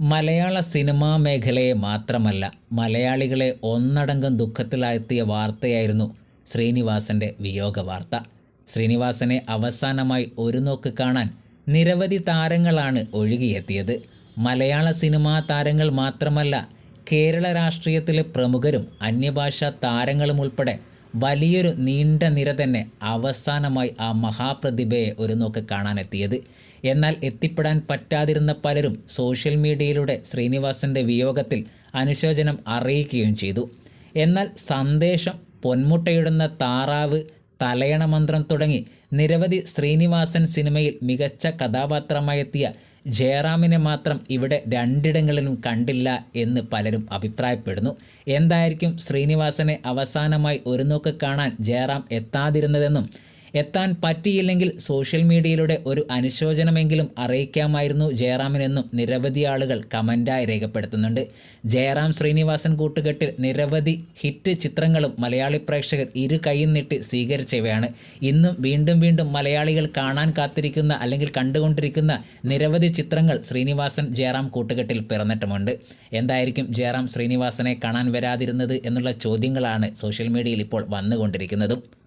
മലയാള cinema മേഖലയെ മാത്രമല്ല മലയാളികളെ ഒന്നടങ്കം ദുഃഖത്തിലാഴ്ത്തിയ വാർത്തയായിരുന്നു ശ്രീനിവാസന്റെ വിയോഗ വാർത്ത ശ്രീനിവാസനെ അവസാനമായി ഒരു നോക്ക് കാണാൻ നിരവധി താരങ്ങളാണ് ഒഴുകിയെത്തിയത്. മലയാള സിനിമാ താരങ്ങൾ മാത്രമല്ല കേരള രാഷ്ട്രീയത്തിലെ പ്രമുഖരും അന്യഭാഷാ താരങ്ങളും ഉൾപ്പെടെ വലിയൊരു നീണ്ട നിര തന്നെ അവസാനമായി ആ മഹാപ്രതിഭയെ ഒരു നോക്ക് കാണാനെത്തിയത്. എന്നാൽ എത്തിപ്പെടാൻ പറ്റാതിരുന്ന പലരും സോഷ്യൽ മീഡിയയിലൂടെ ശ്രീനിവാസന്റെ വിയോഗത്തിൽ അനുശോചനം അറിയിക്കുകയും ചെയ്തു. എന്നാൽ സന്ദേശം പൊന്മുട്ടയിടുന്ന താറാവ് തലയണ മന്ത്രം തുടങ്ങി നിരവധി ശ്രീനിവാസൻ സിനിമയിൽ മികച്ച കഥാപാത്രമായെത്തിയ ജയറാമിനെ മാത്രം ഇവിടെ രണ്ടിടങ്ങളിലും കണ്ടില്ല എന്ന് പലരും അഭിപ്രായപ്പെടുന്നു. എന്തായിരിക്കും ശ്രീനിവാസനെ അവസാനമായി ഒരു നോക്ക് കാണാൻ ജയറാം എത്താതിരുന്നതെന്നും എത്താൻ പറ്റിയില്ലെങ്കിൽ സോഷ്യൽ മീഡിയയിലൂടെ ഒരു അനുശോചനമെങ്കിലും അറിയിക്കാമായിരുന്നു ജയറാമിനെന്നും നിരവധി ആളുകൾ കമന്റായി രേഖപ്പെടുത്തുന്നുണ്ട്. ജയറാം ശ്രീനിവാസൻ കൂട്ടുകെട്ടിൽ നിരവധി ഹിറ്റ് ചിത്രങ്ങളും മലയാളി പ്രേക്ഷകർ ഇരു കൈയും നീട്ടി സ്വീകരിച്ചവയാണ്. ഇന്നും വീണ്ടും വീണ്ടും മലയാളികൾ കാണാൻ കാത്തിരിക്കുന്ന അല്ലെങ്കിൽ കണ്ടുകൊണ്ടിരിക്കുന്ന നിരവധി ചിത്രങ്ങൾ ശ്രീനിവാസൻ ജയറാം കൂട്ടുകെട്ടിൽ പിറന്നിട്ടുമുണ്ട്. എന്തായിരിക്കും ജയറാം ശ്രീനിവാസനെ കാണാൻ വരാതിരുന്നത് എന്നുള്ള ചോദ്യങ്ങളാണ് സോഷ്യൽ മീഡിയയിൽ ഇപ്പോൾ വന്നുകൊണ്ടിരിക്കുന്നതും.